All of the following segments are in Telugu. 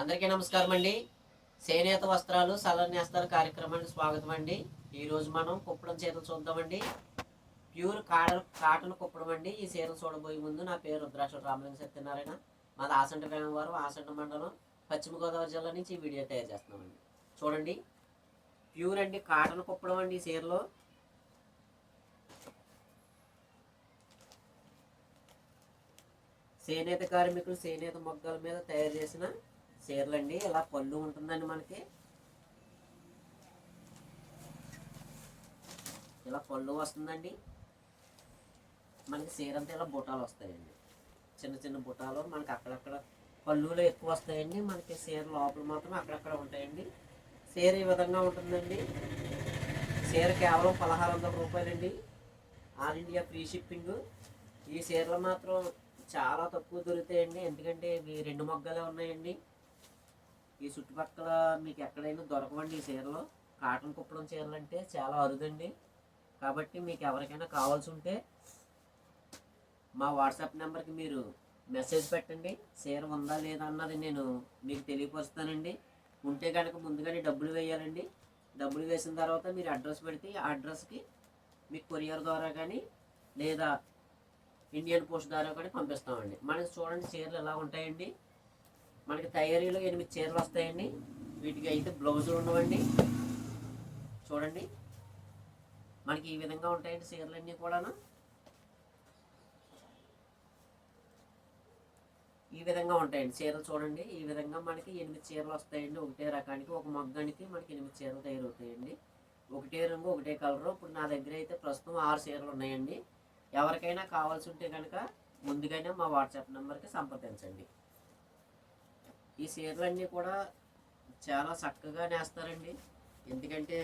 అందరికీ నమస్కారం అండి. చేనేత వస్త్రాలు సలర్ నేస్తాల కార్యక్రమానికి స్వాగతం అండి. ఈ రోజు మనం కుప్పడం చీరలు చూద్దామండి. ప్యూర్ కాటన్ కాటన్ కుప్పడం అండి. ఈ చీరలు చూడబోయే ముందు నా పేరు రుద్రాక్ష రామలింగ సత్యనారాయణ. మాది ఆసంట వేమవారం ఆసంట మండలం పశ్చిమ గోదావరి జిల్లా నుంచి ఈ వీడియో తయారు చేస్తున్నామండి చూడండి. ప్యూర్ అండి కాటన్ కుప్పడం అండి ఈ చీరలో. చేనేత కార్మికులు చేనేత మొగ్గల మీద తయారు చేసిన చీరలండి ఇలా పళ్ళు ఉంటుందండి మనకి. ఇలా పళ్ళు వస్తుందండి. మనకి చీర అంతా ఇలా బుటాలు వస్తాయండి. చిన్న చిన్న బుటాలు మనకి అక్కడక్కడ పళ్ళులో ఎక్కువ వస్తాయండి. మనకి చీర లోపల మాత్రం అక్కడక్కడ ఉంటాయండి. చీర ఈ విధంగా ఉంటుందండి. చీర కేవలం పదహారు వందల రూపాయలండి. All India free shipping. ఈ చీరలు మాత్రం చాలా తక్కువ దొరుకుతాయండి. ఎందుకంటే ఇవి రెండు మొగ్గలే ఉన్నాయండి. ఈ చుట్టుపక్కల మీకు ఎక్కడైనా దొరకవండి ఈ చీరలు. కాటన్ కుప్పడం చీరలు అంటే చాలా అరుదండి. కాబట్టి మీకు ఎవరికైనా కావాల్సి ఉంటే మా వాట్సాప్ నెంబర్కి మీరు మెసేజ్ పెట్టండి. చీర ఉందా లేదా అన్నది నేను మీకు తెలియపరుస్తానండి. ఉంటే కనుక ముందుగానే డబ్బులు వేయాలండి. డబ్బులు వేసిన తర్వాత మీరు అడ్రస్ పెడితే ఆ అడ్రస్కి మీకు కొరియర్ ద్వారా కానీ లేదా ఇండియన్ పోస్ట్ ద్వారా కానీ పంపిస్తామండి. మనకి చూడండి చీరలు ఎలా ఉంటాయండి. మనకి తయారీలో ఎనిమిది చీరలు వస్తాయండి. వీటికి అయితే బ్లౌజులు ఉండవండి. చూడండి. మనకి ఈ విధంగా ఉంటాయండి చీరలన్నీ కూడాను. ఈ విధంగా ఉంటాయండి చీరలు చూడండి. ఈ విధంగా మనకి ఎనిమిది చీరలు వస్తాయండి. ఒకటే రకానికి ఒక మగ్గానికి మనకి ఎనిమిది చీరలు తయారవుతాయండి. ఒకటే రంగు ఒకటే కలరు. ఇప్పుడు నా దగ్గర అయితే ప్రస్తుతం ఆరు చీరలు ఉన్నాయండి. ఎవరికైనా కావాల్సి ఉంటే కనుక ముందుగానే మా వాట్సాప్ నెంబర్కి సంప్రదించండి. ఈ చీరలన్నీ కూడా చాలా చక్కగా నేస్తారండి. ఎందుకంటే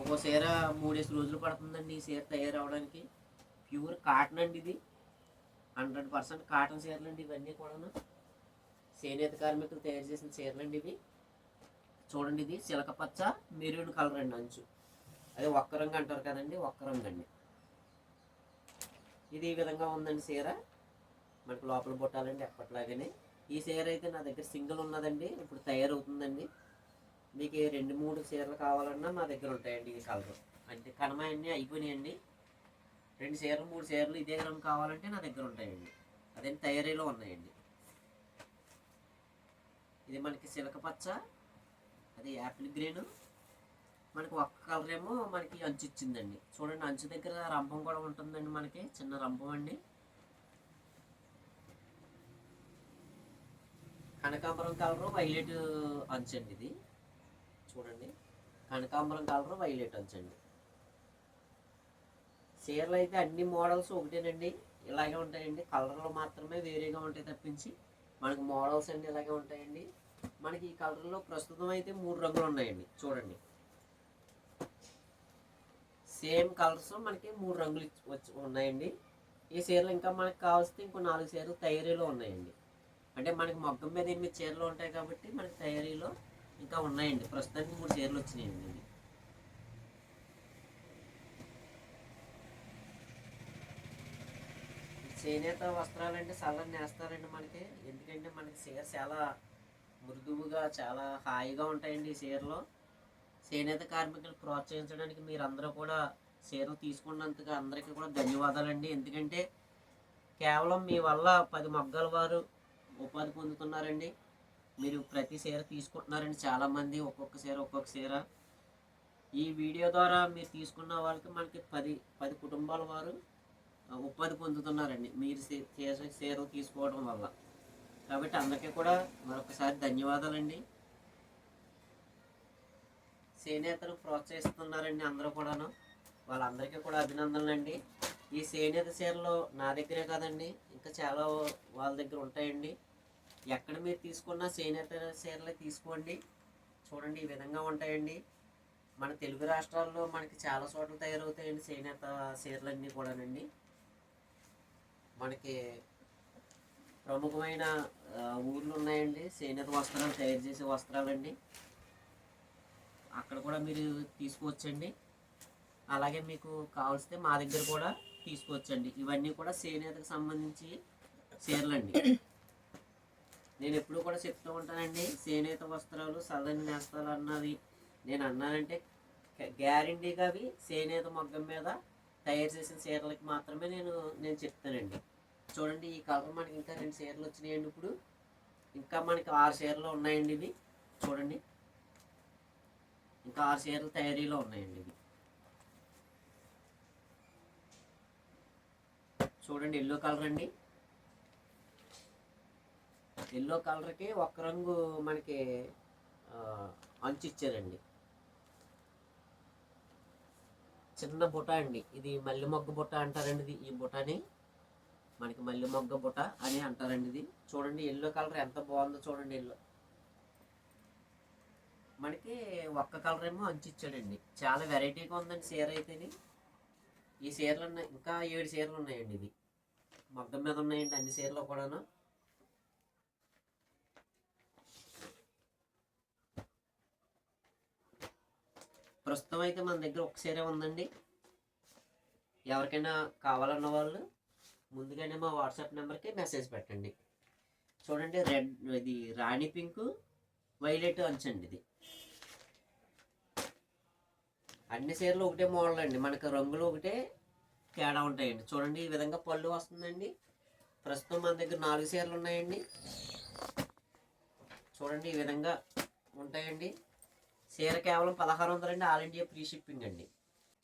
ఒక్కో చీర మూడేసి రోజులు పడుతుందండి ఈ చీర తయారవడానికి ప్యూర్ కాటన్ అండి ఇది. హండ్రెడ్ పర్సెంట్ కాటన్ చీరలు అండి ఇవన్నీ కూడాను. చేనేత కార్మికులు తయారు చేసిన చీరలు అండి ఇవి. చూడండి ఇది చిలక పచ్చ మెరూన్ కలర్ అండి అంచు. అదే ఒక్క రంగు అంటారు కదండి ఒక్క రంగు అండి. ఇది ఈ విధంగా ఉందండి చీర మనకు లోపల బుట్టాలండి ఎప్పట్లాగానే. ఈ చీర అయితే నా దగ్గర సింగిల్ ఉన్నదండి. ఇప్పుడు తయారవుతుందండి. మీకు రెండు మూడు చీరలు కావాలన్నా మా దగ్గర ఉంటాయండి ఈ కలర్. అంటే కనమాయన్నీ అయిపోయినాయండి. రెండు చీరలు మూడు చీరలు ఇదే రంగు కావాలంటే నా దగ్గర ఉంటాయండి. అదే తయారీలో ఉన్నాయండి. ఇది మనకి సిలక పచ్చ అది యాపిల్ గ్రీన్. మనకి ఒక్క కలర్ ఏమో మనకి అంచు ఇచ్చిందండి. చూడండి అంచు దగ్గర రంభం కూడా ఉంటుందండి మనకి. చిన్న రంభం అండి. కనకాంబరం కలరు వైలెట్ అంచండి ఇది. చూడండి. కనకాంబరం కలరు వైలెట్ అంచండి. చీరలు అయితే అన్ని మోడల్స్ ఒకటేనండి. ఇలాగే ఉంటాయండి. కలర్లు మాత్రమే వేరేగా ఉంటాయి తప్పించి మనకి మోడల్స్ అండి ఇలాగే ఉంటాయండి. మనకి ఈ కలర్లో ప్రస్తుతం అయితే మూడు రంగులు ఉన్నాయండి. చూడండి. సేమ్ కలర్స్ మనకి మూడు రంగులు ఇచ్చి- వచ్చి ఉన్నాయండి. ఈ చీరలు ఇంకా మనకు కావాల్సింది ఇంకో నాలుగు చీరలు తయారీలో ఉన్నాయండి. అంటే మనకి మొగ్గం మీద ఎనిమిది చీరలు ఉంటాయి కాబట్టి మనకి తయారీలో ఇంకా ఉన్నాయండి. ప్రస్తుతానికి మూడు చీరలు వచ్చినాయండి. చేనేత వస్త్రాలంటే చల్లని నేస్తారండి మనకి. ఎందుకంటే మనకి చీర చాలా మృదువుగా చాలా హాయిగా ఉంటాయండి ఈ చీరలో. చేనేత కార్మికులు ప్రోత్సహించడానికి మీరు అందరూ కూడా చీరలు తీసుకున్నందుకు అందరికీ కూడా ధన్యవాదాలండి. ఎందుకంటే కేవలం మీ వల్ల పది మొగ్గల వారు ఉపాధి పొందుతున్నారండి. మీరు ప్రతి చీర తీసుకుంటున్నారండి. చాలామంది ఒక్కొక్క చీర ఒక్కొక్క చీర. ఈ వీడియో ద్వారా మీరు తీసుకున్న వాళ్ళకి మనకి పది పది కుటుంబాల వారు ఉపాధి పొందుతున్నారండి. మీరు చేసే చీరలు తీసుకోవడం వల్ల. కాబట్టి అందరికీ కూడా మరొకసారి ధన్యవాదాలండి. చేనేతను ప్రోత్సహిస్తున్నారండి అందరూ కూడాను. వాళ్ళందరికీ కూడా అభినందనలు అండి ఈ చేనేత చీరలు నా దగ్గరే కాదండి. ఇంకా చాలా వాళ్ళ దగ్గర ఉంటాయండి. ఎక్కడ మీరు తీసుకున్నా చేనేత చీరలే తీసుకోండి. చూడండి ఈ విధంగా ఉంటాయండి. మన తెలుగు రాష్ట్రాల్లో మనకి చాలా చోట్ల తయారవుతాయండి చేనేత చీరలన్నీ కూడానండి. మనకి ప్రముఖమైన ఊర్లు ఉన్నాయండి. చేనేత వస్త్రాలు తయారు చేసే వస్త్రాలండి. అక్కడ కూడా మీరు తీసుకోవచ్చండి. అలాగే మీకు కావలిస్తే మా దగ్గర కూడా తీసుకోవచ్చండి. ఇవన్నీ కూడా చేనేతకు సంబంధించి చీరలండి. నేను ఎప్పుడు కూడా చెప్తూ ఉంటానండి చేనేత వస్త్రాలు సదని నేస్తాలు అన్నది. నేను అన్నానంటే గ్యారంటీగా అవి చేనేత మగ్గం మీద తయారు చేసిన చీరలకి మాత్రమే నేను నేను చెప్తానండి. చూడండి ఈ కలర్ మనకి ఇంకా రెండు చీరలు వచ్చినాయండి ఇప్పుడు. ఇంకా మనకి ఆరు చీరలు ఉన్నాయండి ఇవి. చూడండి. ఇంకా ఆరు చీరలు తయారీలో ఉన్నాయండి ఇవి. చూడండి ఎల్లో కలర్ అండి. ఎల్లో కలర్కి ఒక రంగు మనకి ఆ, అంచు ఇచ్చారండి చిన్న బుట అండి. ఇది మల్లె మొగ్గ బుట్ట అంటారండి ఇది. ఈ బుటని మనకి మల్లె మొగ్గ బుట అని అంటారండి ఇది. చూడండి ఎల్లో కలర్ ఎంత బాగుందో చూడండి ఎల్లో. మనకి ఒక్క కలర్ ఏమో అంచిచ్చాడండి చాలా వెరైటీగా ఉందండి చీర అయితే ఈ చీరలు ఉన్నాయి ఇంకా ఏడు చీరలు ఉన్నాయండి ఇది మొగ్గం మీద ఉన్నాయండి అన్ని చీరలు కూడాను. ప్రస్తుతం అయితే మన దగ్గర ఒక చీరే ఉందండి. ఎవరికైనా కావాలన్న వాళ్ళు ముందుగానే మా వాట్సాప్ నెంబర్కి మెసేజ్ పెట్టండి. చూడండి రెడ్ ఇది రాణి పింక్ వైలెట్ అంచండి ఇది. అన్ని చీరలు ఒకటే మోడల్ అండి. మనకు రంగులు ఒకటే తేడా ఉంటాయండి. చూడండి ఈ విధంగా పళ్ళు వస్తుందండి. ప్రస్తుతం మన దగ్గర నాలుగు చీరలు ఉన్నాయండి. చూడండి ఈ విధంగా ఉంటాయండి. చీర కేవలం పదహారు వందలండి ఆల్ ఇండియా ఫ్రీ షిప్పింగ్ అండి.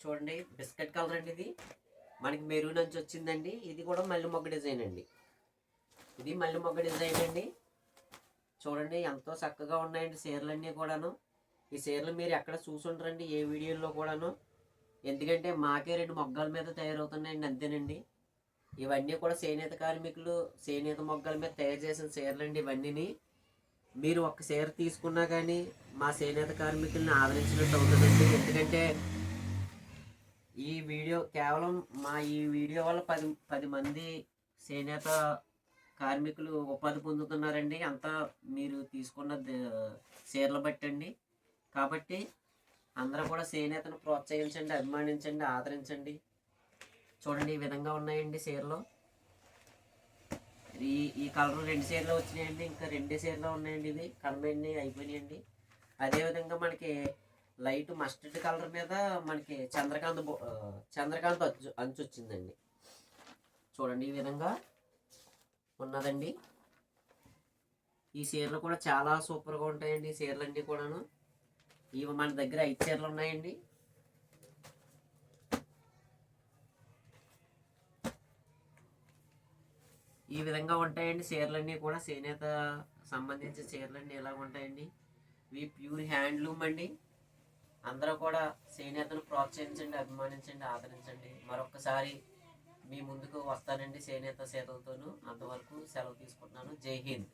చూడండి బిస్కెట్ కలర్ అండి ఇది. మనకి మెరూన్ నుంచి వచ్చిందండి. ఇది కూడా మల్లె మొగ్గ డిజైన్ అండి. ఇది మల్లె మొగ్గ డిజైన్ అండి. చూడండి ఎంతో చక్కగా ఉన్నాయండి చీరలన్నీ కూడాను. ఈ చీరలు మీరు ఎక్కడ చూసుంటారండి ఏ వీడియోలో కూడాను. ఎందుకంటే మాకే రెండు మొగ్గల మీద తయారవుతున్నాయండి అంతేనండి. ఇవన్నీ కూడా చేనేత కార్మికులు చేనేత మొగ్గల మీద తయారు చేసిన చీరలండి ఇవన్నీని. మీరు ఒక చీర తీసుకున్నా కానీ మా చేనేత కార్మికుల్ని ఆదరించినట్టు అవుతుందండి ఎందుకంటే ఈ వీడియో కేవలం మా ఈ వీడియో వల్ల పది పది మంది చేనేత కార్మికులు ఉపాధి పొందుతున్నారండి. అంతా మీరు తీసుకున్న ద- చీరలు బట్టండి. కాబట్టి అందరూ కూడా చేనేతను ప్రోత్సహించండి అభిమానించండి ఆదరించండి. చూడండి ఈ విధంగా ఉన్నాయండి చీరలు. ఈ ఈ కలర్ రెండు చీరలు వచ్చినాయండి ఇంకా రెండే చీరలు ఉన్నాయండి ఇది కనబడి అయిపోయినాయండి. అదేవిధంగా మనకి లైట్ మస్టర్డ్ కలర్ మీద మనకి చంద్రకాంత్ బొ- చంద్రకాంత్ అంచు అంచు వచ్చిందండి. చూడండి ఈ విధంగా ఉన్నదండి. ఈ చీరలు కూడా చాలా సూపర్గా ఉంటాయండి ఈ చీరలు అన్నీ కూడాను. ఇవి మన దగ్గర ఐదు చీరలు ఉన్నాయండి. ఈ విధంగా ఉంటాయండి. చీరలన్నీ కూడా చేనేత సంబంధించిన చీరలన్నీ ఇలా ఉంటాయండి? ఇవి ప్యూర్ హ్యాండ్లూమ్ అండి. అందరూ కూడా చేనేతను ప్రోత్సహించండి అభిమానించండి ఆదరించండి. మరొకసారి మీ ముందుకు వస్తానండి చేనేత సేతలతోనూ అంతవరకు సెలవు తీసుకుంటున్నాను. జై హింద్.